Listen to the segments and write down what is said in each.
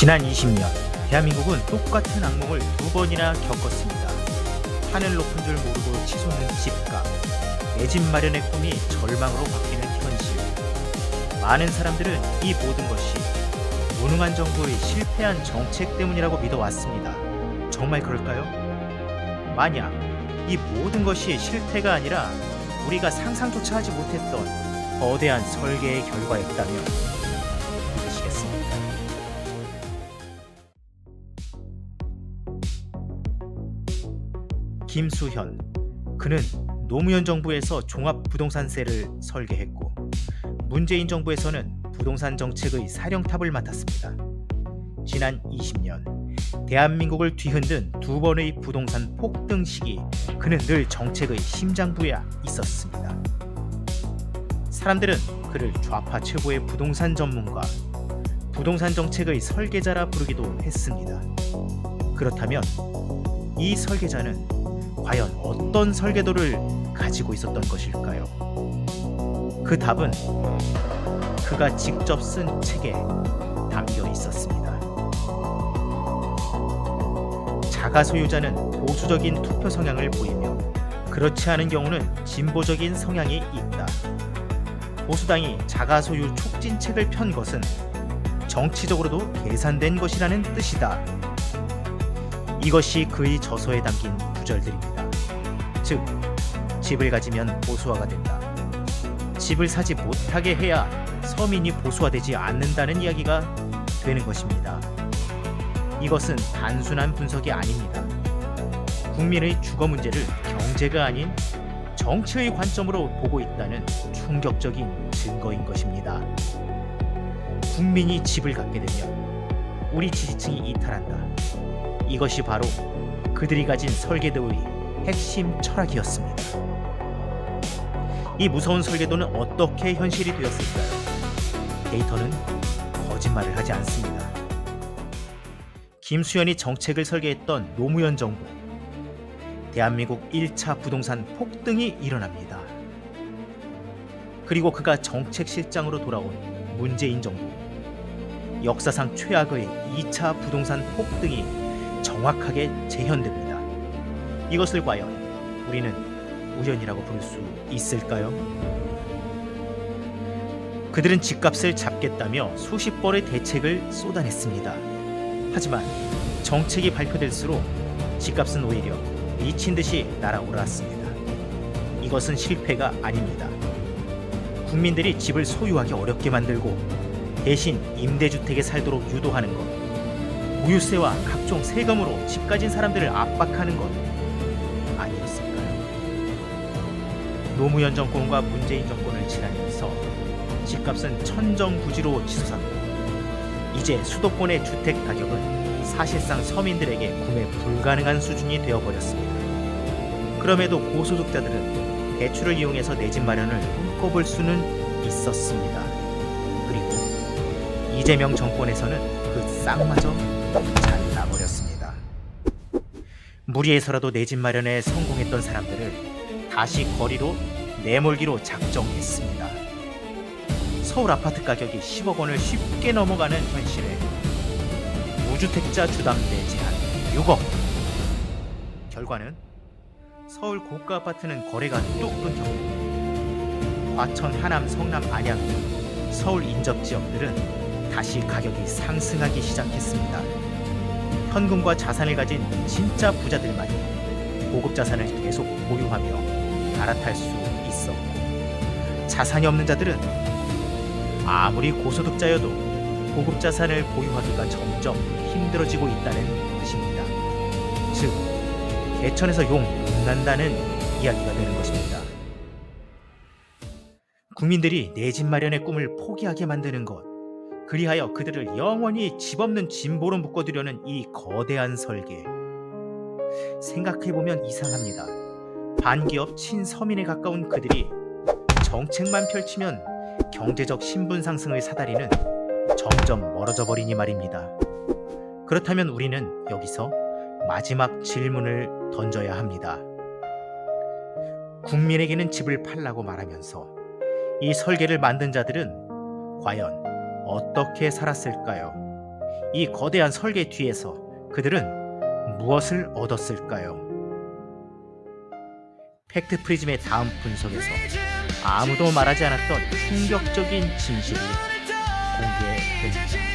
지난 20년 대한민국은 똑같은 악몽을 두 번이나 겪었습니다. 하늘 높은 줄 모르고 치솟는 집값, 내 집 마련의 꿈이 절망으로 바뀌는 현실. 많은 사람들은 이 모든 것이 무능한 정부의 실패한 정책 때문이라고 믿어왔습니다. 정말 그럴까요? 만약 이 모든 것이 실패가 아니라 우리가 상상조차 하지 못했던 거대한 설계의 결과였다면 김수현 그는 노무현 정부에서 종합부동산세를 설계했고 문재인 정부에서는 부동산 정책의 사령탑을 맡았습니다. 지난 20년 대한민국을 뒤흔든 두 번의 부동산 폭등 시기 그는 늘 정책의 심장부에 있었습니다. 사람들은 그를 좌파 최고의 부동산 전문가, 부동산 정책의 설계자라 부르기도 했습니다. 그렇다면 이 설계자는 과연 어떤 설계도를 가지고 있었던 것일까요? 그 답은 그가 직접 쓴 책에 담겨 있었습니다. 자가 소유자는 보수적인 투표 성향을 보이며 그렇지 않은 경우는 진보적인 성향이 있다. 보수당이 자가 소유 촉진책을 편 것은 정치적으로도 계산된 것이라는 뜻이다. 이것이 그의 저서에 담긴 구절들입니다. 즉, 집을 가지면 보수화가 된다. 집을 사지 못하게 해야 서민이 보수화되지 않는다는 이야기가 되는 것입니다. 이것은 단순한 분석이 아닙니다. 국민의 주거 문제를 경제가 아닌 정치의 관점으로 보고 있다는 충격적인 증거인 것입니다. 국민이 집을 갖게 되면 우리 지지층이 이탈한다. 이것이 바로 그들이 가진 설계도의 핵심 철학이었습니다. 이 무서운 설계도는 어떻게 현실이 되었을까요? 데이터는 거짓말을 하지 않습니다. 김수현이 정책을 설계했던 노무현 정부. 대한민국 1차 부동산 폭등이 일어납니다. 그리고 그가 정책실장으로 돌아온 문재인 정부. 역사상 최악의 2차 부동산 폭등이 정확하게 재현됩니다. 이것을 과연 우리는 우연이라고 부를 수 있을까요? 그들은 집값을 잡겠다며 수십 번의 대책을 쏟아냈습니다. 하지만 정책이 발표될수록 집값은 오히려 미친 듯이 날아올랐습니다. 이것은 실패가 아닙니다. 국민들이 집을 소유하기 어렵게 만들고 대신 임대주택에 살도록 유도하는 것, 무유세와 각종 세금으로 집 가진 사람들을 압박하는 것 노무현 정권과 문재인 정권을 지나면서 집값은 천정부지로 치솟았고 이제 수도권의 주택 가격은 사실상 서민들에게 구매 불가능한 수준이 되어버렸습니다. 그럼에도 고소득자들은 대출을 이용해서 내 집 마련을 꿈꿔볼 수는 있었습니다. 그리고 이재명 정권에서는 그 쌍마저 잘라버렸습니다. 무리해서라도 내 집 마련에 성공했던 사람들을 다시 거리로 내몰기로 작정했습니다. 서울 아파트 가격이 10억 원을 쉽게 넘어가는 현실에 무주택자 주담대 제한 6억 결과는 서울 고가 아파트는 거래가 뚝 끊겼고 과천, 하남, 성남, 안양 등 서울 인접 지역들은 다시 가격이 상승하기 시작했습니다. 현금과 자산을 가진 진짜 부자들만이 고급 자산을 계속 보유하며 갈아탈 수 있었고 자산이 없는 자들은 아무리 고소득자여도 고급 자산을 보유하기가 점점 힘들어지고 있다는 것입니다. 즉, 개천에서 용 못 난다는 이야기가 되는 것입니다. 국민들이 내 집 마련의 꿈을 포기하게 만드는 것, 그리하여 그들을 영원히 집 없는 진보로 묶어두려는 이 거대한 설계. 생각해보면 이상합니다. 반기업 친서민에 가까운 그들이 정책만 펼치면 경제적 신분 상승의 사다리는 점점 멀어져 버리니 말입니다. 그렇다면 우리는 여기서 마지막 질문을 던져야 합니다. 국민에게는 집을 팔라고 말하면서 이 설계를 만든 자들은 과연 어떻게 살았을까요? 이 거대한 설계 뒤에서 그들은 무엇을 얻었을까요? 팩트 프리즘의 다음 분석에서 아무도 말하지 않았던 충격적인 진실이 공개됩니다.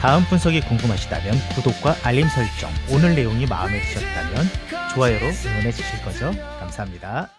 다음 분석이 궁금하시다면 구독과 알림 설정, 오늘 내용이 마음에 드셨다면 좋아요로 응원해 주실 거죠? 감사합니다.